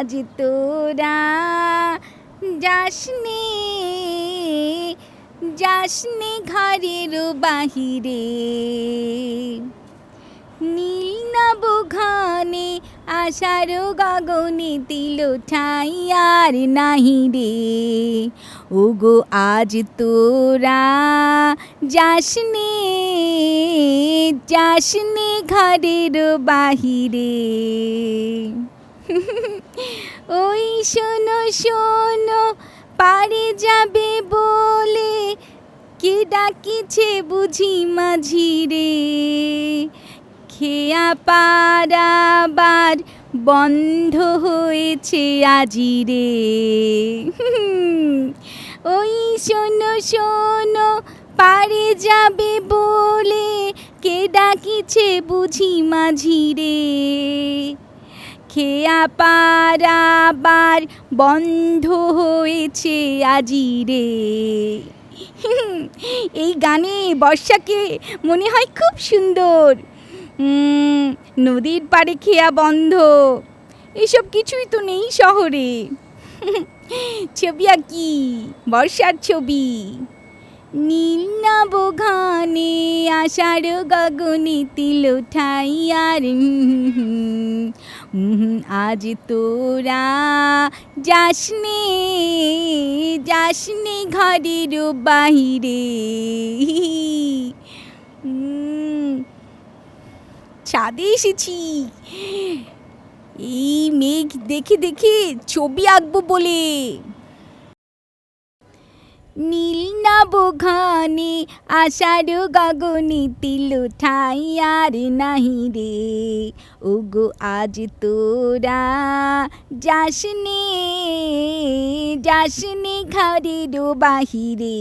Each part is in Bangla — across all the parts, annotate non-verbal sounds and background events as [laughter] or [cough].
আজ তোরা যাসনে যাসনে ঘরের বাহিরে। নীল নব ঘনে আশার গগনে তিল ঠাই আর নাহি রে। ওগো, আজ তোরা যাসনে যাসনে ঘরের বাহিরে। [laughs] ওই শোনো শোনো, পারে যাবে বলে কে ডাকিছে বুঝি মাঝি রে? খেয়া পারাবার বন্ধ হয়েছে আজি রে। ওই শোনো শোনো, পারে যাবে বলে কে ডাকিছে বুঝি মাঝি রে? খেয়া পারাবার বন্ধ হয়েছে আজি রে। এই গানে, বর্ষাকে মনে হয় খুব সুন্দর। নদীর পাড়ে খেয়া বন্ধ। এসব কিছুই তো নেই শহরে। ছবি আঁকি বর্ষার ছবি। নীল নব ঘানে আষাঢ় গগনে তিল ঠাই আর আজ তোরা যাসনে যাসনে ঘরের বাহিরে। ছাদে এসেছি। এই মেঘ দেখে দেখে ছবি আঁকবো বলে। নীল নব ঘনে আষাঢ় গগনে তিল ঠাই আর নাহি রে। ওগো আজ তোরা যাসনে যাসনে ঘরের বাহিরে।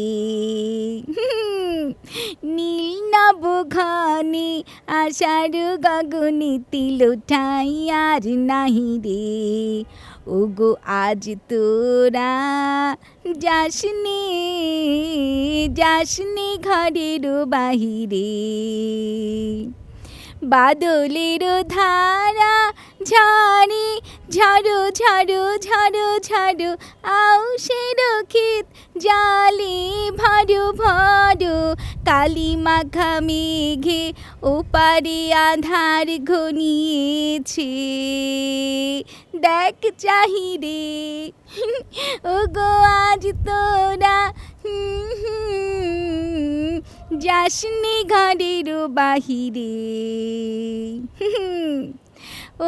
নীল নব ঘনে আষাঢ় গগনে তিল ঠাই আর নাহি রে। ওগো আজ তোরা যাসনে যাসনে ঘরের বাহিরে। বাদলের ধারা ঝাড়ে, ঝাড়ো ঝাড়ো ঝাড়ো ঝাড়ো আউশের ক্ষেত জালে ভারো ভারো, কালি মাখা মেঘে ওপারে আধার ঘনিয়েছে। দেখ চাহিরে ও গো আজ তোরা, হুম হুম যাসনে ঘরের বাহিরে।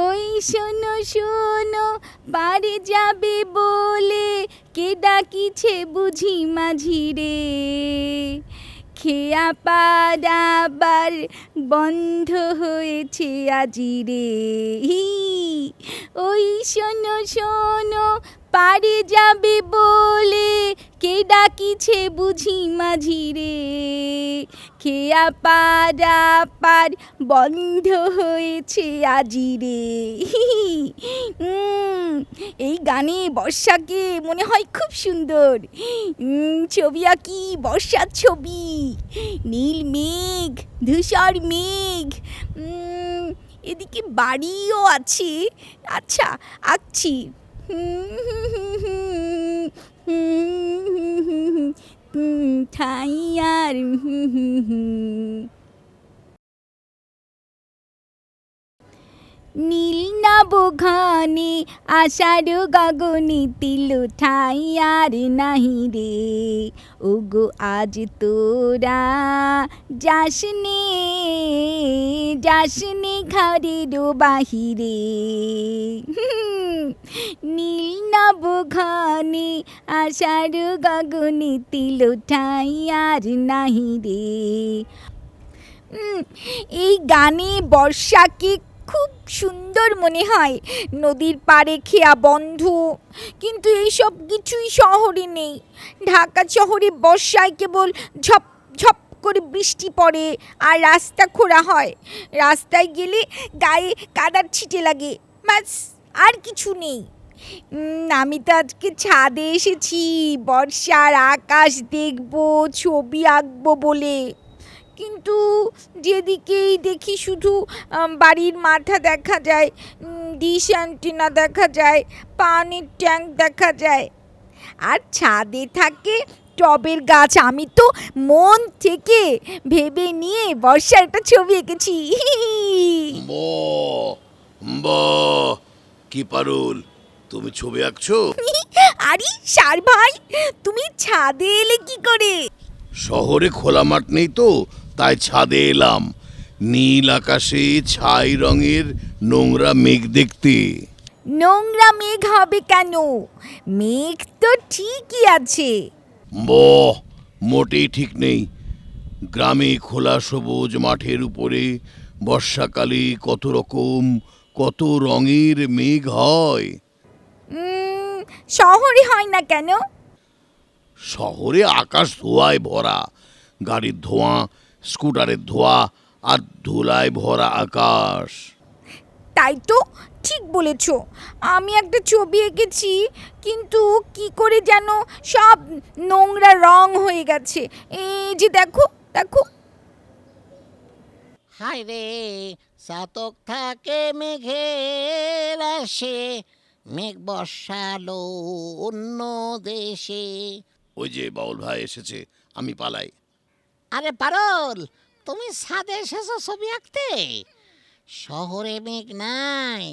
ওই শোনো শোনো বাড়ি যাবে বলে কে ডাকিছে বুঝি মাঝি রে খেয়া পাড়াবার বন্ধ হয়েছে আজি রে ওই শোনো শোনো পারে যাবে বলে। কে ডাকিছে বুঝি মাঝি রে? খেয়া পাড়া পার বন্ধ হয়েছে আজি রে? এই গানে বর্ষাকে মনে হয় খুব সুন্দর। ছবি আঁকি বর্ষার ছবি। নীল মেঘ, ধূসর মেঘ। এদিকে বাড়িও আছে। আচ্ছা আঁকছি। ঠাই নীল নব ঘনে আষাঢ় গগনে তিল ঠাই আর নাহি রে। ওগো আজ তোরা যাসনে যাসনে ঘরের বাহিরে। নীল নব ঘনে আষাঢ় গগনে তিল ঠাই আর নাহি রে। এই গানে বর্ষাকে খুব সুন্দর মনে হয়। নদীর পাড়ে খেয়া বন্ধ। কিন্তু এইসব কিছুই শহরে নেই। ঢাকা শহরে বর্ষায় কেবল ঝপ ঝপ করে বৃষ্টি পড়ে আর রাস্তা খোঁড়া হয়। রাস্তায় গেলে গায়ে কাদার ছিটে লাগে। ব্যাস আর কিছু নেই। আমি তো আজকে ছাদে এসেছি। বর্ষার আকাশ দেখব, ছবি আঁকবো বলে। কিন্তু যেদিকেই দেখি শুধু বাড়ির মাথা দেখা যায় ডিশ অ্যান্টিনা দেখা যায় পানির ট্যাঙ্ক দেখা যায়। আর ছাদে থাকে টবের গাছ। আমি তো মন থেকে ভেবে নিয়ে বর্ষার একটা ছবি এঁকেছি। কি পারুল তুমি ছবি আঁকছো? আরে সার ভাই তুমি ছাদে এলে কি করে? শহরে খোলা মাঠ নেই তো তাই ছাদে এলাম। নীল আকাশে ছাই রঙের নোংরা মেঘ দেখতে। নোংরা মেঘ হবে কেন? মেঘ তো ঠিকই আছে। বাহ মোটেই ঠিক নেই। গ্রামে খোলা সবুজ মাঠের উপরে বর্ষাকালে কত রকম কত রঙের মেঘ হয়। শহরে হয় না কেন? শহরে আকাশ ধোঁয়ায় ভরা গাড়ির ধোঁয়া স্কুটারের ধোঁয়া আর ধুলায় ভরা আকাশ। তাই তো ঠিক বলেছ। আমি একটা ছবি এঁকেছি কিন্তু কি করে যেন সব নোংরা রং হয়ে গেছে। এই যে দেখো দেখো। হায় রে চাতক থাকে মেঘের আসে মেঘ বর্ষালো অন্য দেশে। ওই যে বাউল ভাই এসেছে আমি পালাই। আরে পারল তুমি ছাদে এসেছ ছবি আঁকতে? শহরে মেঘ নাই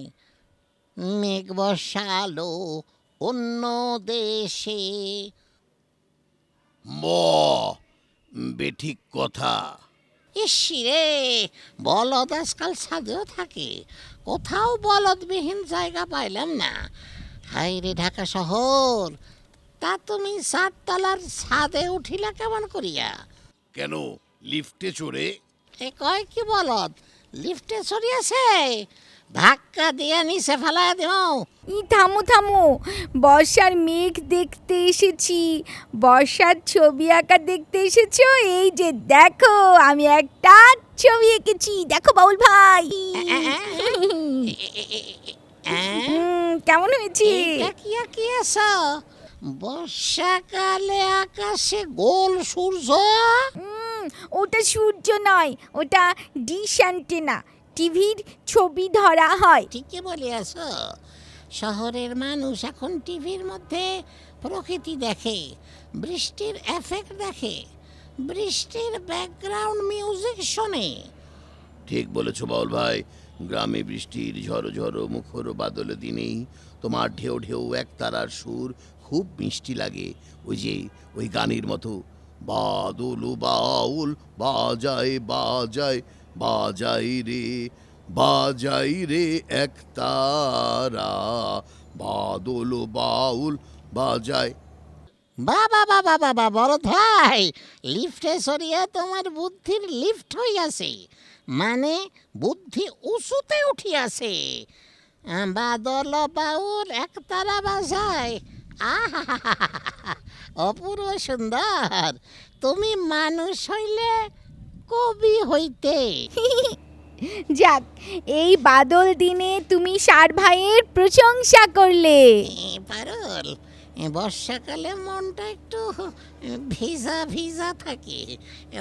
মেঘ বর্ষালো অন্য দেশে। ম বেঠিক কথা। ইসি রে বলদ আজকাল ছাদেও থাকে কোথাও বলদবিহীন জায়গা পাইলাম না। হাই রে ঢাকা শহর তা তুমি চারতলার ছাদে উঠিলা কেমন করিয়া? কেন লিফটে চড়ে এ কয় কি বলদ লিফটে চড়িয়াছে ধাক্কা দিয়ে নিচে ফেলায় দেও ই থামো থামো বর্ষার মেঘ দেখতে এসেছি বর্ষার ছবি আঁকা দেখতে এসেছ এই যে দেখো আমি একটা ছবি এঁকেছি দেখো বাউল ভাই উম, কেমন হয়েছে এটা কি আছো বর্ষাকালে আকাশে গোল সূর্য? ওটা সূর্য নয় ওটা ডিশ অ্যান্টেনা। টিভির ছবি ধরা হয়। ঠিকই বলিয়াছ শহরের মানুষ এখন টিভির মধ্যে প্রকৃতি দেখে বৃষ্টির এফেক্ট দেখে বৃষ্টির ব্যাকগ্রাউন্ড মিউজিক শোনে। ঠিক বলেছ বাউল ভাই। গ্রামে বৃষ্টির ঝড়ো ঝড়ো মুখর বাদল দিনেই তোমার ঢেউ ঢেউ এক তারার সুর খুব মিষ্টি লাগে। ওই যে, ওই গানের মতো, বাদল বাউল, বাজায় বাজায় বাজাই রে বাজাই রে এক তারা, বাদল বাউল বাজায়। বাবা বাবা বাবা, বড় ভাই, লিফটে সরিয়া তোমার বুদ্ধির লিফট হইয়াছে মানে বুদ্ধি উঁচুতে উঠিয়াছে বাদল বাউল একতারা বাজায় অপূর্ব সুন্দর। তুমি মানুষ হইলে কবি হইতে। যাক এই বাদল দিনে তুমি সার ভাইয়ের প্রশংসা করলে। পারল বর্ষাকালে মনটা একটু ভিজা ভিজা থাকে।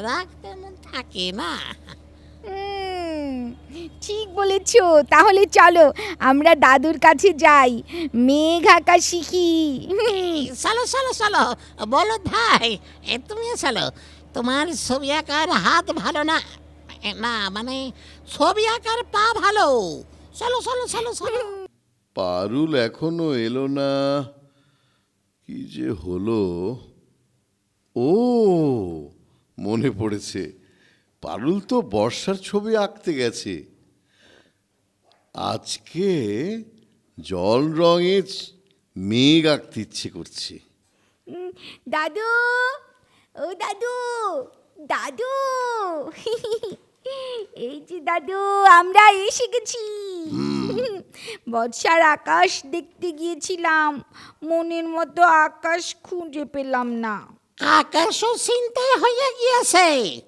রাগ তেমন থাকে না। ঠিক বলেছ। তাহলে চলো আমরা দাদুর কাছে যাই। মেঘ আঁকা শিখি চলো চলো চলো। বলো ভাই এ, তুমিও চলো। তোমার ছবি আঁকার হাত ভালো না? এ, না মানে ছবি আঁকার পা ভালো। চলো চলো চলো চলো। পারুল এখনও এলো না। কি যে হলো? ও মনে পড়েছে। পারুল তো বর্ষার ছবি আঁকতে গেছে। আজকে জল রঙে মেঘ আঁকতে ইচ্ছে করছে। দাদু! ও দাদু! দাদু! [laughs] এই যে দাদু আমরা এসে গেছি। [laughs] বর্ষার আকাশ দেখতে গিয়েছিলাম। মনের মতো আকাশ খুঁজে পেলাম না। আকাশও চিন্তায় হইয়া গিয়াছে।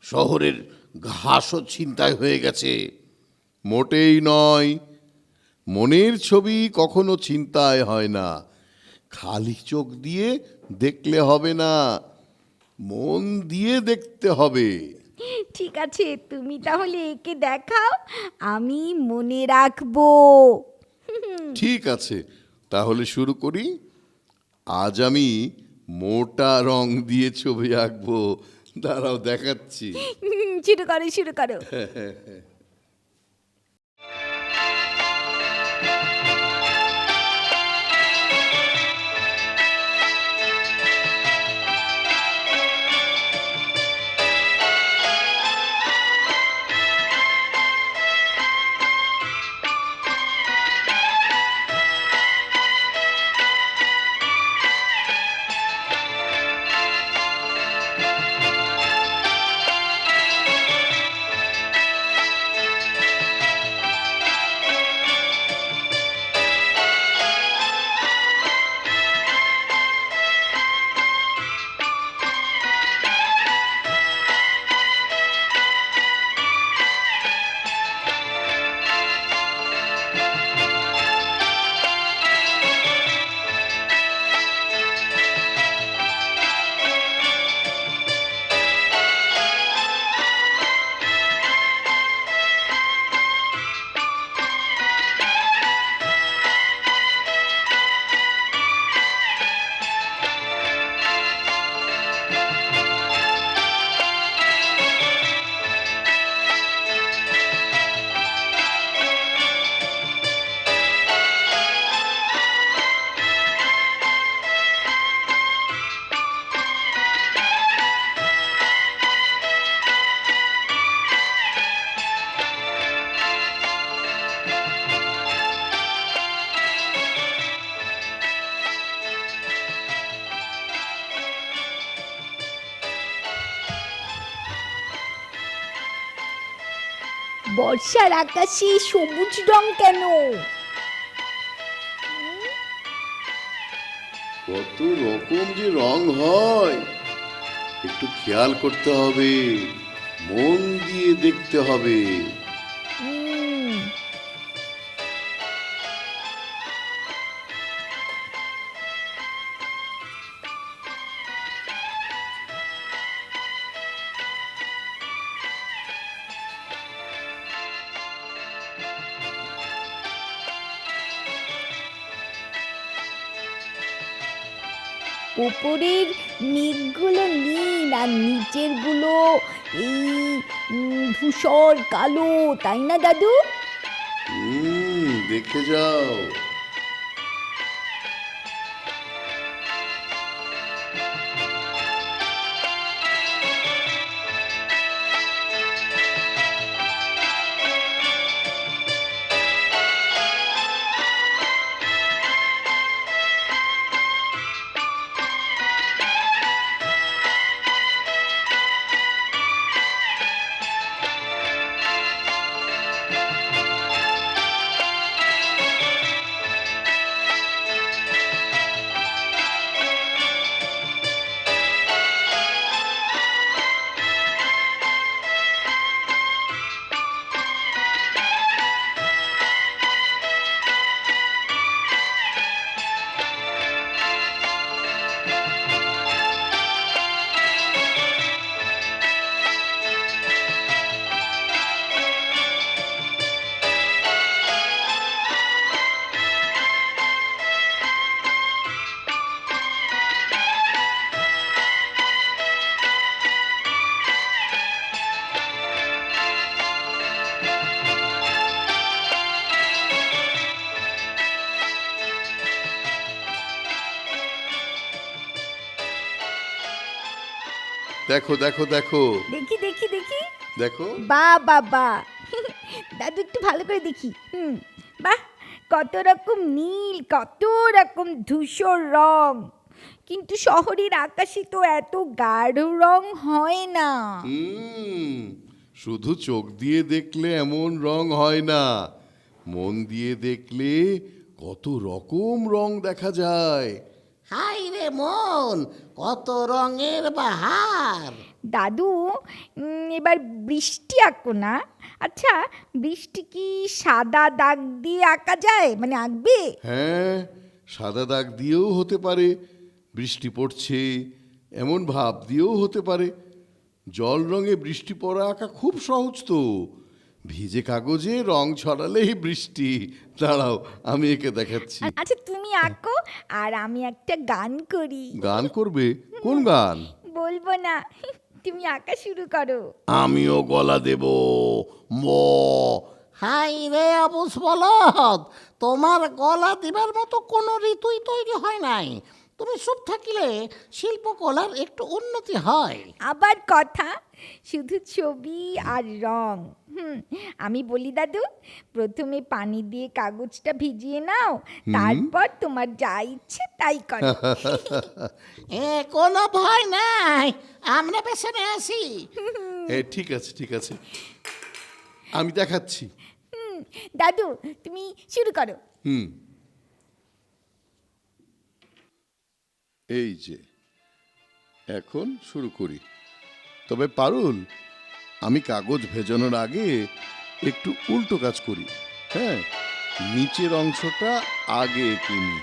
শহরের ঘাসও ছিনতাই হয়ে গেছে। মোটেই নয় মনের ছবি কখনো ছিনতাই হয় না। খালি চোখ দিয়ে দেখলে হবে না মন দিয়ে দেখতে হবে। ঠিক আছে তুমি তাহলে একে দেখাও আমি মনে রাখব। ঠিক আছে তাহলে শুরু করি। আজ আমি মোটা রং দিয়ে ছবি আঁকবো। দাঁড়াও দেখাচ্ছি। শুরু করো শুরু করো। [laughs] বর্ষার আকাশে সবুজ রং কেন? কত রকম যে রং হয়। একটু খেয়াল করতে হবে। মন দিয়ে দেখতে হবে। ওপরের মেঘগুলো নীল আর নিচেরগুলো এই ধূসর কালো তাই না দাদু? দেখে যাও। দেখো দেখো দেখো। দেখি দেখি দেখি। দেখো। বা বাবা [laughs] দাদু একটু ভালো করে দেখি। হুম। বাহ কত রকম নীল কত রকম ধূসর রং। কিন্তু শহরের আকাশে তো এত গাঢ় রং হয় না। হুম শুধু চোখ দিয়ে দেখলে এমন রং হয় না। মন দিয়ে দেখলে কত রকম রং দেখা যায়। হাই রে মন কত রঙের বাহার। দাদু উম, এবার বৃষ্টি আঁকো না। আচ্ছা বৃষ্টি কি সাদা দাগ দিয়ে আঁকা যায়? মানে আঁকবে? হ্যাঁ সাদা দাগ দিয়েও হতে পারে বৃষ্টি পড়ছে এমন ভাব দিয়েও হতে পারে। জল রঙে বৃষ্টি পড়া আঁকা খুব সহজ তো। ভিজে কাগজে রং ছড়ালেই বৃষ্টি। দাঁড়াও আমি একে দেখাচ্ছি। আচ্ছা তুমি আঁকো আর আমি একটা গান করি। গান করবে? কোন গান? বলব না তুমি আঁকা শুরু করো। আমিও গলা দেব। ম। হাই রে অবুস বলদ তোমার গলা দিবার মতো কোনো ঋতুই তৈরি হয় নাই। তুমি চুপ থাকিলে শিল্পকলার একটু উন্নতি হয়। আবার কথা শুধু ছবি আর রং। হুম আমি বলি দাদু প্রথমে পানি দিয়ে কাগজটা ভিজিয়ে নাও তারপর তোমার যা ইচ্ছে তাই করো। [laughs] এ কোনো ভয় নাই আমরা পেছনে আসি এ ঠিক আছে ঠিক আছে। আমি দেখাচ্ছি। দাদু তুমি শুরু করো। হুম। এই যে, এখন শুরু করি। তবে পারুল, আমি কাগজ ভেজানোর আগে একটু উল্টো কাজ করি হ্যাঁ? নিচের অংশটা আগে কিনি,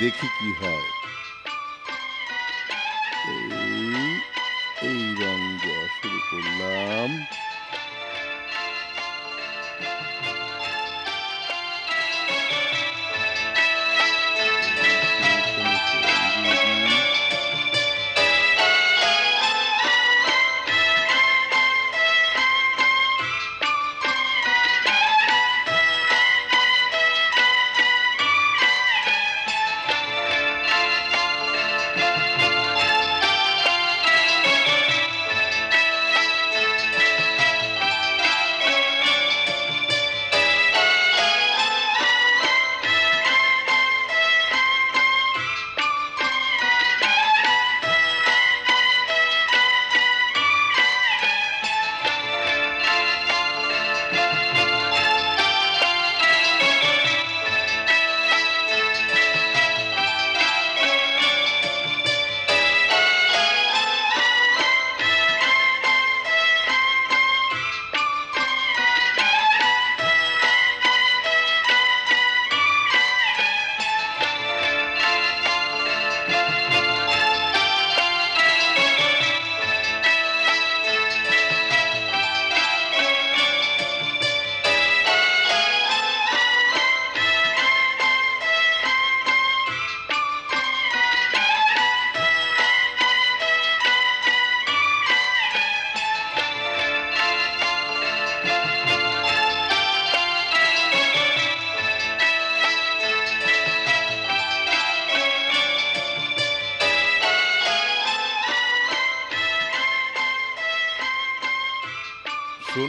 দেখি কি হয়। এই এই রং দেওয়া শুরু করলাম।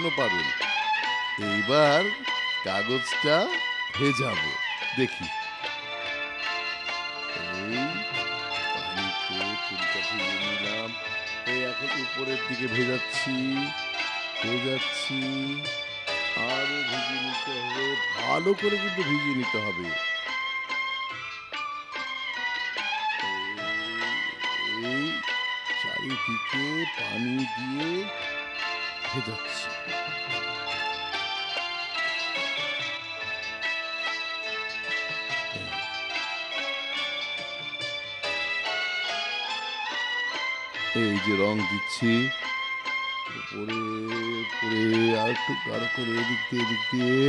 শোনো পারুল এইবার কাগজটা ভেজাবো। দেখি। এখন উপরের দিকে ভেজাচ্ছি। ভেজাচ্ছি। আরও নিতে হবে। ভালো করে কিন্তু ভিজিয়ে নিতে হবে। চারিদিকে পানি দিয়ে ভেজাচ্ছি। এই যে রং দিচ্ছি, উপরে উপরে, আর একটু গাঢ় করে এদিক দিয়ে এদিক দিয়ে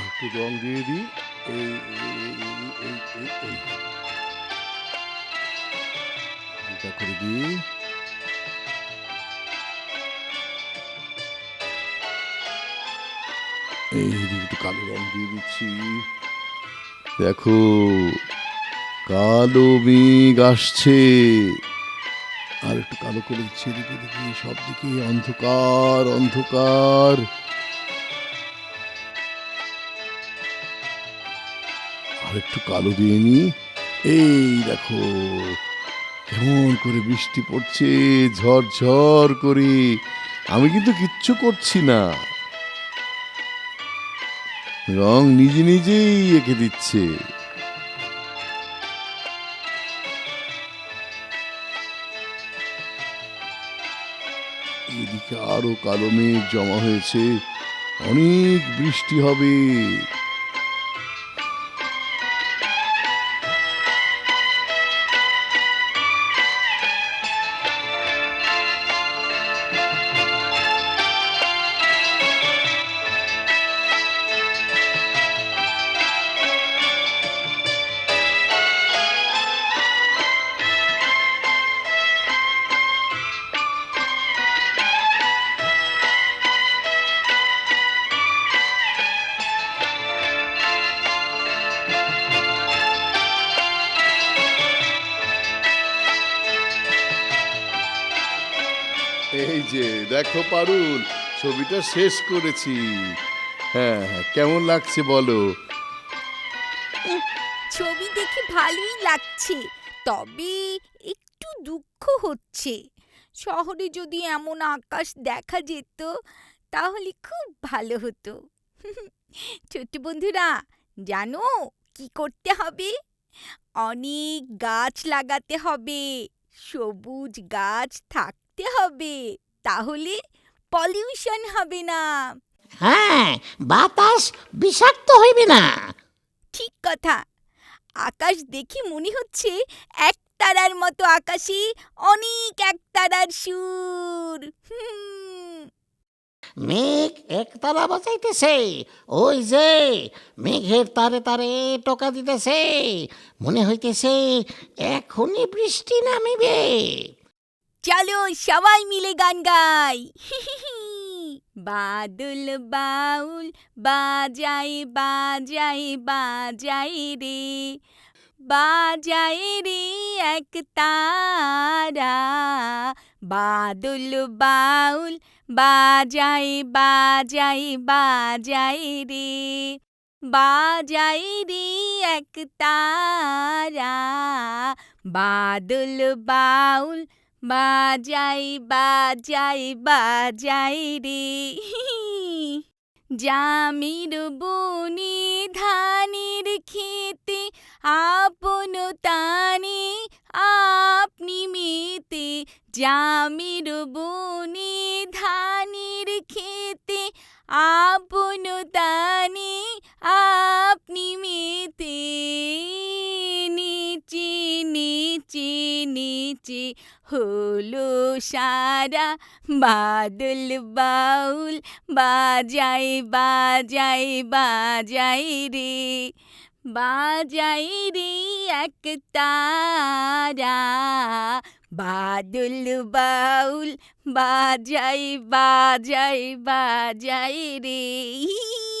একটু রং দিয়ে দিই। এই হালকা করে দিই। এই একটু কালো রং দিয়ে দিচ্ছি। দেখো, কালো মেঘ আসছে। আর একটু কালো করে দিচ্ছি এদিকে দেখি সব দিকে অন্ধকার অন্ধকার। আর একটু কালো দিয়ে নি। এই দেখো, কেমন করে বৃষ্টি পড়ছে ঝড় করে। আমি কিন্তু কিচ্ছু করছি না। রং নিজে নিজেই এঁকে দিচ্ছে। আরও কালো মেঘ জমা হয়েছে। অনেক বৃষ্টি হবে। দেখো পারুল, ছবিটা শেষ করেছি। হ্যাঁ হ্যাঁ কেমন লাগছে বলো? ছবি দেখে ভালোই লাগছে, তবে একটু দুঃখ হচ্ছে। শহরে যদি এমন আকাশ দেখা যেত, তাহলে খুব ভালো হতো। [laughs] ছোট্ট বন্ধুরা, জানো কি করতে হবে? অনেক গাছ লাগাতে হবে, সবুজ গাছ থাকতে হবে। তাহলে পলিউশন হবে না। হ্যাঁ বাতাস বিষাক্ত হইবে না। ঠিক কথা। আকাশ দেখি মনে হচ্ছে একতারার মতো আকাশে অনেক একতারার সুর। হুম, মেঘ একতারা বাজাইতেছে ওই যে মেঘের তারে তারে টোকা দিতেছে। মনে হইতেছে এখনই বৃষ্টি নামিবে। চলো সবাই মিলে গান গাই। [laughs] বাদল বাউল, বাজাই বাজাই বাজাই রে। বাজাই রে এক তারা। বাদল বাউল, বাজাই বাজাই বাজাই রে। বাজাই রে এক তারা। বাদল বাউল বাজাই বাজাই বাজাই রে। জামির বুনি ধানের খেতে আপন তানে আপনি মেতে। জামির বুনি ধানের খেতে আপন তানে আপনি মেতে। নিচে চিনি, চি, হলো সারা, বাদল বাউল, বাজাই বাজাই বাজাই রে। বাজাই রে এক তারা, বাদল বাউল, বাজাই বাজাই বাজাই রে।